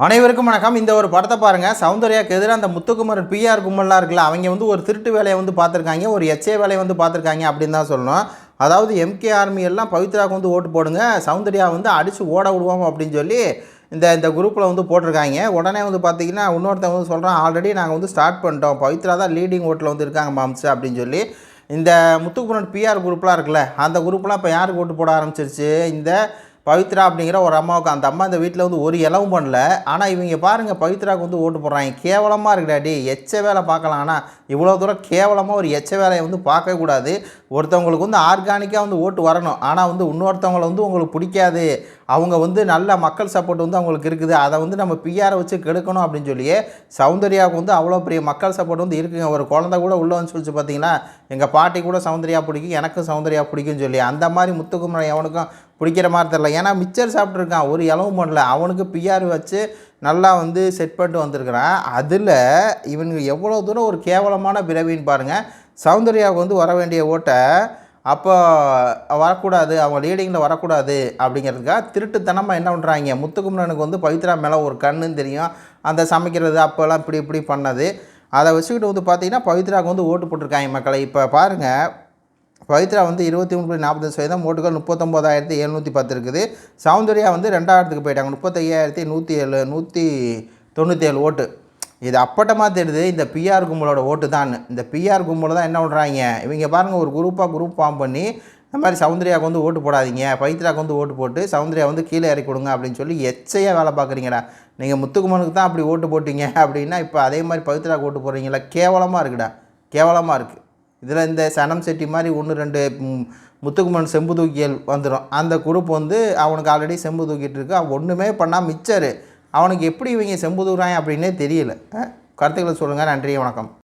அனைவருக்கும் வணக்கம். இந்த ஒரு படத்தை பாருங்கள் சௌந்தர்யாக்கு எதிராக அந்த முத்துக்குமரன் பிஆர் கும்பல்லாம் இருக்குல்ல அவங்க வந்து ஒரு திருட்டு வேலையை வந்து பார்த்துருக்காங்க ஒரு எச்ஏ வேலையை வந்து பார்த்துருக்காங்க அப்படின்னு தான் சொல்லணும். அதாவது எம்கே ஆர்மி எல்லாம் பவித்ராவுக்கு வந்து ஓட்டு போடுங்க சௌந்தர்யா வந்து அடித்து ஓட விடுவோம் அப்படின்னு சொல்லி இந்த இந்த குரூப்பில் வந்து போட்டிருக்காங்க. உடனே வந்து பார்த்தீங்கன்னா இன்னொருத்தன் வந்து சொல்கிறான் ஆல்ரெடி நாங்கள் வந்து ஸ்டார்ட் பண்ணிட்டோம். பவித்ரா தான் லீடிங் ஓட்டில் வந்து இருக்காங்க மாம்ஸ் அப்படின்னு சொல்லி. இந்த முத்துக்குமரன் பிஆர் குரூப்லாம் இருக்குல்ல அந்த குரூப்லாம் இப்போ யாருக்கு ஓட்டு போட ஆரம்பிச்சிருச்சு? இந்த பவித்ரா அப்படிங்கிற ஒரு அம்மாவுக்கு அந்த அம்மா இந்த வீட்டில் வந்து ஒரு இலவும் பண்ணல. ஆனால் இவங்க பாருங்கள் பவித்ராவுக்கு வந்து ஓட்டு போடுறாங்க. கேவலமாக இருக்குடாடி எச்ச வேலை பார்க்கலாம். ஆனால் இவ்வளோ தூரம் கேவலமாக ஒரு எச்ச வேலையை வந்து பார்க்கக்கூடாது ஒருத்தவங்களுக்கு வந்து ஆர்கானிக்காக வந்து ஓட்டு வரணும். ஆனால் வந்து இன்னொருத்தவங்களை வந்து உங்களுக்கு பிடிக்காது. அவங்க வந்து நல்ல மக்கள் சப்போர்ட் வந்து அவங்களுக்கு இருக்குது. அதை வந்து நம்ம பிஆரை வச்சு கெடுக்கணும் அப்படின்னு சொல்லியே சௌந்தர்யாவுக்கு வந்து அவ்வளோ பெரிய மக்கள் சப்போர்ட் வந்து இருக்குங்க. ஒரு குழந்தை கூட உள்ள வந்து சொல்லிச்சு பார்த்தீங்கன்னா எங்கள் பாட்டி கூட சௌந்தர்யா பிடிக்கும் எனக்கும் சௌந்தர்யா பிடிக்கும்னு சொல்லி. அந்த மாதிரி முத்துக்குமரன் எவனுக்கும் பிடிக்கிற மாதிரி தெரில ஏன்னா மிச்சர் சாப்பிட்ருக்கான் ஒரு இளவும் பண்ணல. அவனுக்கு பிஆர் வச்சு நல்லா வந்து செட் பண்ணிட்டு வந்திருக்கிறான். அதில் இவனுக்கு எவ்வளோ தூரம் ஒரு கேவலமான பிறவின்னு பாருங்கள் சௌந்தர்யாவுக்கு வந்து வர வேண்டிய ஓட்டை அப்போ வரக்கூடாது அவங்க லீடிங்கில் வரக்கூடாது அப்படிங்கிறதுக்காக திருட்டுத்தனமாக என்ன பண்ணுறாங்க முத்துக்குமரனுக்கு வந்து பவித்ரா மேலே ஒரு கண்ணுன்னு தெரியும். அந்த சமைக்கிறது அப்போல்லாம் இப்படி இப்படி பண்ணது. அதை வச்சுக்கிட்டு வந்து பார்த்தீங்கன்னா பவித்ராவுக்கு வந்து ஓட்டு போட்டிருக்காங்க மக்களை. இப்போ பாருங்கள் பவித்ரா வந்து இருபத்தி மூணு புள்ளி நாற்பத்தஞ்சு சதவீதம் ஓட்டுகள் முப்பத்தொம்போதாயிரத்தி எழுநூற்றி பத்து இருக்குது. சௌந்தர்யா வந்து ரெண்டாயிரத்துக்கு போயிட்டாங்க. முப்பத்தையாயிரத்தி நூற்றி ஏழு நூற்றி தொண்ணூற்றி ஏழு ஓட்டு. இது அப்பட்டமாக தெரியுது இந்த பிஆர் கும்பலோட ஓட்டு தான். இந்த பிஆர் கும்பல் தான் என்ன பண்ணுறாங்க இவங்க பாருங்கள் ஒரு குரூப்பாக குரூப் ஃபார்ம் பண்ணி இந்த மாதிரி சௌந்தர்யாவுக்கு வந்து ஓட்டு போடாதீங்க பவித்ராக்கு வந்து ஓட்டு போட்டு சௌந்தர்யா வந்து கீழே இறக்கி கொடுங்க அப்படின்னு சொல்லி எச்சையாக வேலை பார்க்குறீங்கடா. நீங்கள் முத்துக்குமனுக்கு தான் அப்படி ஓட்டு போட்டீங்க அப்படின்னா இப்போ அதே மாதிரி பவித்ராக்கு ஓட்டு போடுறீங்களா கேவலமாக இருக்குடா. கேவலமாக இருக்குது இதில் இந்த சனம் செட்டி மாதிரி ஒன்று ரெண்டு முத்துக்குமன் செம்பு தூக்கியல் வந்துடும் அந்த குரூப் வந்து அவனுக்கு ஆல்ரெடி செம்பு தூக்கிட்டு இருக்கு. அவன் ஒன்றுமே பண்ணால் மிச்சரு. அவனுக்கு எப்படி இவங்க செம்பு அப்படின்னே தெரியல. கருத்துக்களை சொல்லுங்கள் நன்றி வணக்கம்.